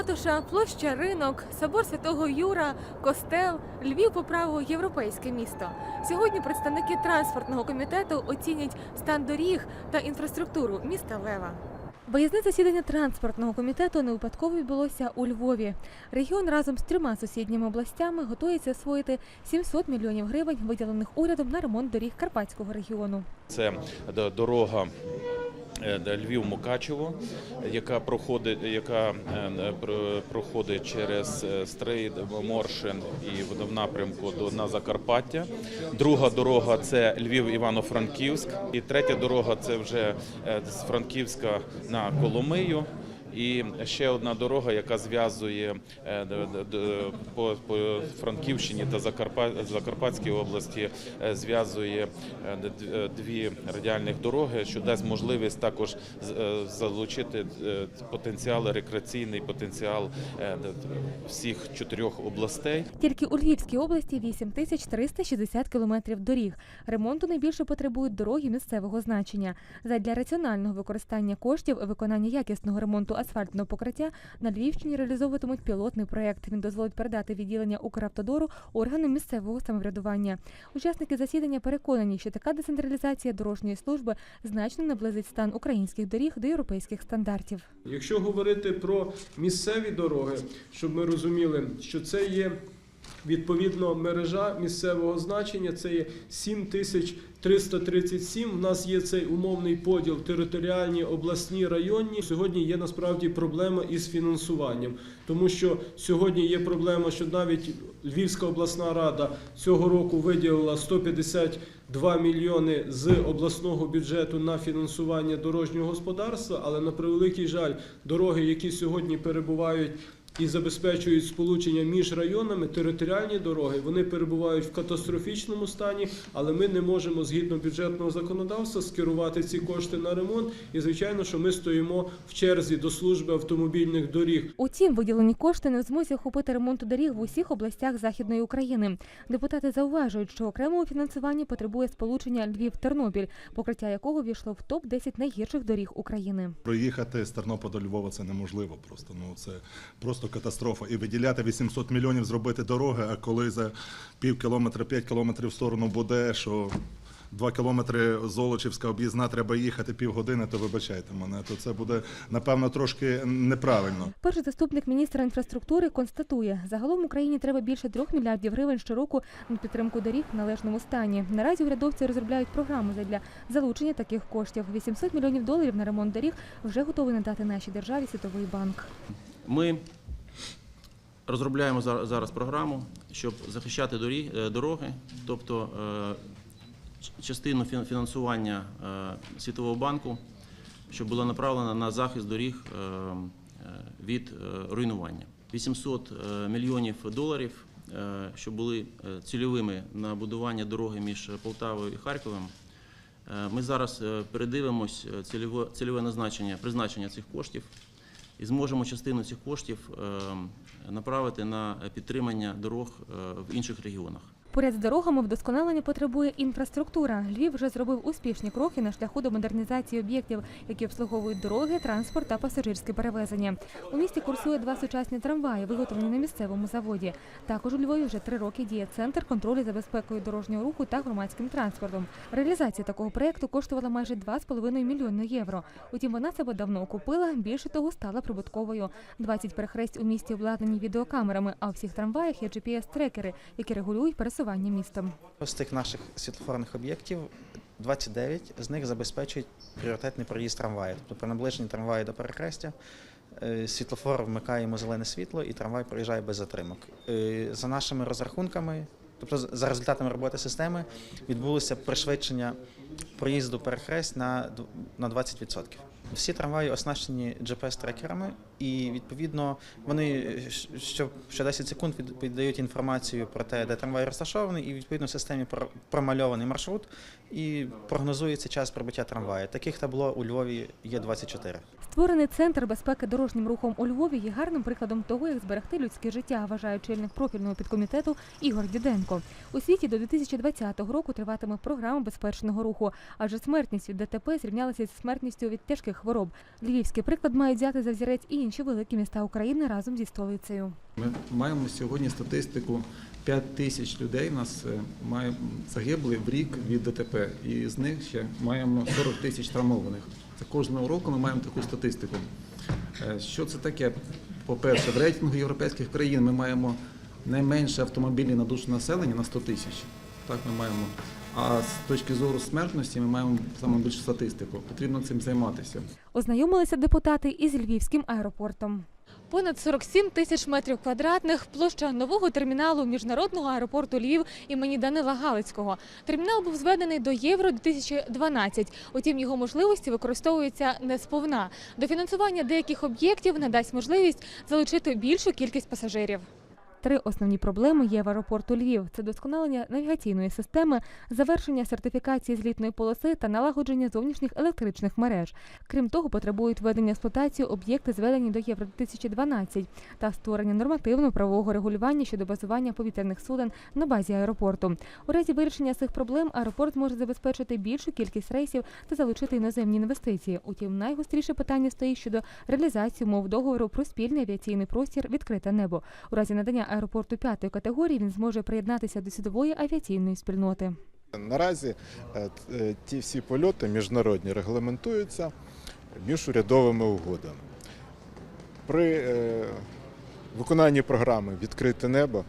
ратуша, площа ринок, собор святого Юра, костел, Львів по праву європейське місто. Сьогодні представники транспортного комітету оцінять стан доріг та інфраструктуру міста Лева. Виїзне засідання транспортного комітету не випадково відбулося у Львові. Регіон разом з трьома сусідніми областями готується освоїти 700 мільйонів гривень, виділених урядом на ремонт доріг Карпатського регіону. Це дорога е, де Львів-Мукачево, яка проходить, яка е, е, про- проходить через Стрейд, Моршин і в напрямку до на Закарпаття. Друга дорога це Львів-Івано-Франківськ. І третя дорога це вже з Франківська на Коломию. І ще одна дорога, яка зв'язує е, по, Франківщині та Закарпа, Закарпатській області, е, зв'язує е, дві радіальних дороги, що дасть можливість також залучити потенціал, рекреаційний потенціал всіх чотирьох областей. Тільки у Львівській області 8 тисяч 360 кілометрів доріг. Ремонту найбільше потребують дороги місцевого значення. Задля раціонального використання коштів виконання якісного ремонту асфальтного покриття на Львівщині реалізовуватимуть пілотний проект. Він дозволить передати відділення Укравтодору органам місцевого самоврядування. Учасники засідання переконані, що така децентралізація дорожньої служби значно наблизить стан українських доріг до європейських стандартів. Якщо говорити про місцеві дороги, щоб ми розуміли, що це є відповідно мережа місцевого значення, це є 7337. У нас є цей умовний поділ територіальні, обласні, районні. Сьогодні є насправді проблема із фінансуванням, тому що сьогодні є проблема, що навіть Львівська обласна рада цього року виділила 152 мільйони з обласного бюджету на фінансування дорожнього господарства, але на превеликий жаль, дороги, які сьогодні перебувають і забезпечують сполучення між районами, територіальні дороги, вони перебувають в катастрофічному стані, але ми не можемо згідно бюджетного законодавства скерувати ці кошти на ремонт. І звичайно, що ми стоїмо в черзі до служби автомобільних доріг. Утім, виділені кошти не в змозі охопити ремонту доріг в усіх областях Західної України. Депутати зауважують, що окремого фінансування потребує сполучення Львів-Тернопіль, покриття якого війшло в топ 10 найгірших доріг України. Проїхати з Тернополя до Львова це неможливо просто. Ну це просто катастрофа. І виділяти 800 мільйонів зробити дороги, а коли за пів кілометра, 5 кілометрів в сторону буде, що 2 кілометри Золочівська об'їзна треба їхати півгодини, то вибачайте мене, то це буде напевно трошки неправильно. Перший заступник міністра інфраструктури констатує, загалом Україні треба більше 3 мільярдів гривень щороку на підтримку доріг в належному стані. Наразі урядовці розробляють програму для залучення таких коштів. 800 мільйонів доларів на ремонт доріг вже готовий надати нашій державі Світовий банк. Ми розробляємо зар- зараз програму, щоб захищати дорі- е, дороги, тобто е, частину фін- фінансування е, Світового банку, щоб була направлена на захист доріг від руйнування. 800 е, мільйонів доларів, що були цільовими на будування дороги між Полтавою і Харковом. Ми зараз передивимось цільове назначення, призначення цих коштів і зможемо частину цих коштів е, направити на підтримання дорог е, в інших регіонах. Поряд з дорогами вдосконалення потребує інфраструктура. Львів вже зробив успішні кроки на шляху до модернізації об'єктів, які обслуговують дороги, транспорт та пасажирське перевезення. У місті курсує два сучасні трамваї, виготовлені на місцевому заводі. Також у Львові вже три роки діє центр контролю за безпекою дорожнього руху та громадським транспортом. Реалізація такого проєкту коштувала майже 2,5 мільйони євро. Утім, вона себе давно окупила. Більше того, стала прибутковою. 20 перехресть у місті обладнані відеокамерами, а у всіх трамваях є GPS-трекери, які регулюють пересування містом. З цих наших світлофорних об'єктів 29 з них забезпечують пріоритетний проїзд трамваю. Тобто при наближенні трамваю до перехрестя е, світлофор вмикає йому зелене світло і трамвай проїжджає без затримок. Е, За нашими розрахунками, тобто за результатами роботи системи, відбулося пришвидшення проїзду д- на 20%. Всі трамваї оснащені GPS-трекерами, і відповідно вони що, що 10 секунд віддають інформацію про те, де трамвай розташований, і відповідно в системі про- промальований маршрут і прогнозується час прибуття трамваю. Таких табло у Львові є 24. Створений центр безпеки дорожнім рухом у Львові є гарним прикладом того, як зберегти людське життя, вважає чільник профільного підкомітету Ігор Діденко. У світі до 2020 року триватиме програма безпечного руху, адже смертність від ДТП зрівнялася зі смертністю від тяжких хвороб. Львівський приклад мають взяти за взірець і інші інші великі міста України разом зі столицею. Ми маємо сьогодні статистику 5 тисяч людей. У нас е, має загибли в рік від ДТП, і з них ще маємо 40 тисяч травмованих. Це кожного року ми маємо таку статистику. Е, Що це таке? По-перше, в рейтингу європейських країн ми маємо найменше автомобілів на душу населення на 100 тисяч. Так ми маємо. А з точки зору смертності ми маємо саме більшу статистику. Потрібно цим займатися. Ознайомилися депутати із Львівським аеропортом. Понад 47 тисяч метрів квадратних площа нового терміналу міжнародного аеропорту Львів імені Данила Галицького. Термінал був зведений до Євро 2012. Утім, його можливості використовуються не сповна. Дофінансування деяких об'єктів надасть можливість залучити більшу кількість пасажирів. Три основні проблеми є в аеропорту Львів: це досконалення навігаційної системи, завершення сертифікації злітної полоси та налагодження зовнішніх електричних мереж. Крім того, потребують введення в експлуатацію об'єкти, зведені до Євро 2012 та створення нормативно-правового регулювання щодо базування повітряних суден на базі аеропорту. У разі вирішення цих проблем аеропорт зможе забезпечити більшу кількість рейсів та залучити іноземні інвестиції. Утім, найгостріше питання стоїть щодо реалізації умов договору про спільний авіаційний простір відкрите небо. У разі надання аеропорту п'ятої категорії він зможе приєднатися до світової авіаційної спільноти. Наразі е, е, ті всі польоти міжнародні регламентуються міжурядовими угодами. При е, виконанні програми Відкрите небо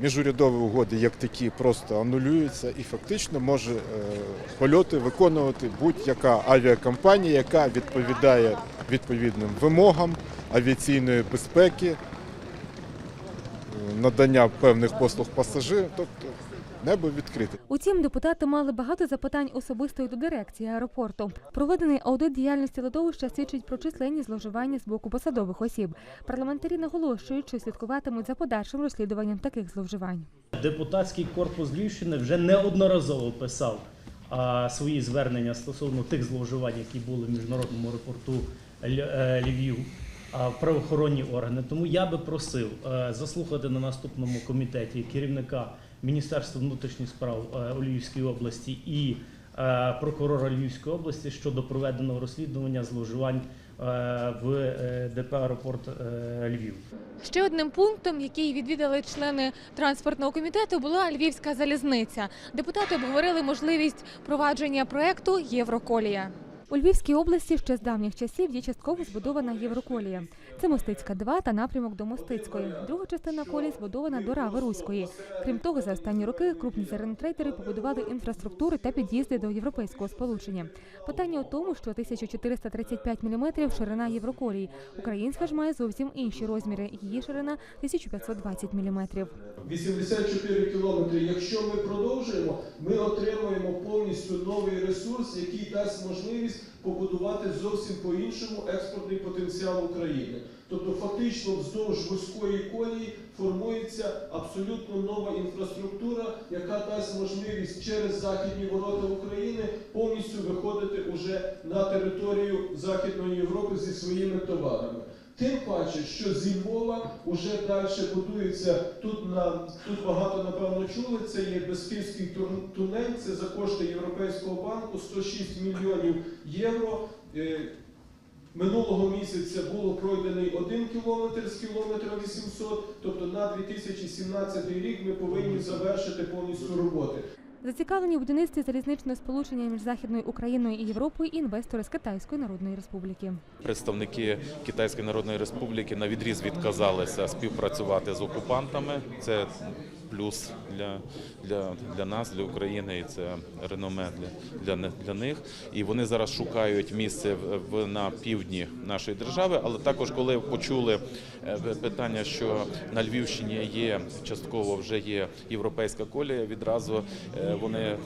міжурядові угоди як такі просто анулюються і фактично може польоти виконувати будь-яка авіакомпанія, яка відповідає відповідним вимогам авіаційної безпеки, надання певних послуг пасажирам. Тобто небо відкрите. Утім, депутати мали багато запитань особисто до дирекції аеропорту. Проведений аудит діяльності литовища свідчить про численні зловживання з боку посадових осіб. Парламентарі наголошують, що слідкуватимуть за подальшим розслідуванням таких зловживань. Депутатський корпус Львівщини вже неодноразово писав свої звернення стосовно тих зловживань, які були в міжнародному аеропорту Ль- е, Львів, правоохоронні органи. Тому я би просив е, заслухати на наступному комітеті керівника Міністерства внутрішніх справ е, у Львівській області і е, прокурора Львівської області щодо проведеного розслідування зловживань е, в е, ДП аеропорт е, Львів. Ще одним пунктом, який відвідали члени транспортного комітету, була львівська залізниця. Депутати обговорили можливість провадження проекту Євроколія. У Львівській області ще з давніх часів є частково збудована Євроколія. Це Мостицька 2 та напрямок до Мостицької. Друга частина колії збудована до Рави Руської. Крім того, за останні роки крупні зернотрейдери побудували інфраструктури та під'їзди до європейського сполучення. Питання у тому, що 1435 мм ширина Євроколії. Українська ж має зовсім інші розміри. Її ширина 1520 мм. 84 кілометри. Якщо ми продовжуємо, ми отримуємо повністю новий ресурс, який дасть можливість побудувати зовсім по-іншому експортний потенціал України. Тобто, фактично, вздовж вузької колії формується абсолютно нова інфраструктура, яка дасть можливість через західні ворота України повністю виходити уже на територію Західної Європи зі своїми товарами. Тим паче, що зі Львова вже далі будується тут на тут багато напевно чули. Це є Бесківський тунель. Це за кошти Європейського банку 106 мільйонів євро. Е, Минулого місяця було пройдений один кілометр з кілометра 800, тобто на 2017 рік ми повинні завершити повністю роботи. Зацікавлені в будівництві залізничного сполучення між Західною Україною і Європою інвестори з Китайської Народної Республіки. Представники Китайської Народної Республіки на відріз відказалися співпрацювати з окупантами. Це плюс для, для, для нас, для України, і це реноме для, для, для них. І вони зараз шукають місце в, на півдні нашої держави. Але також, коли почули е, питання, що на Львівщині є частково вже є європейська колія, відразу е, вони е,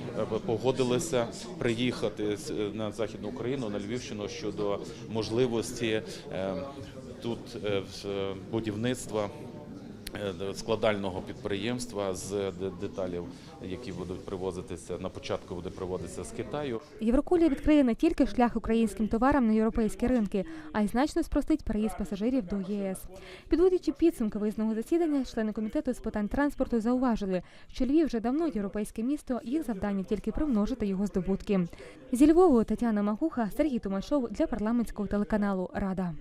погодилися приїхати на західну Україну на Львівщину щодо можливості тут будівництва складального підприємства з деталів, які будуть привозитися на початку, буде привозитися з Китаю. Євроколія відкриє не тільки шлях українським товарам на європейські ринки, а й значно спростить переїзд пасажирів до єС. Підводячи підсумки виїзного засідання, члени комітету з питань транспорту зауважили, що Львів вже давно європейське місто, їх завдання тільки примножити його здобутки. Зі Львову Тетяна Магуха, Сергій Томашов для парламентського телеканалу Рада.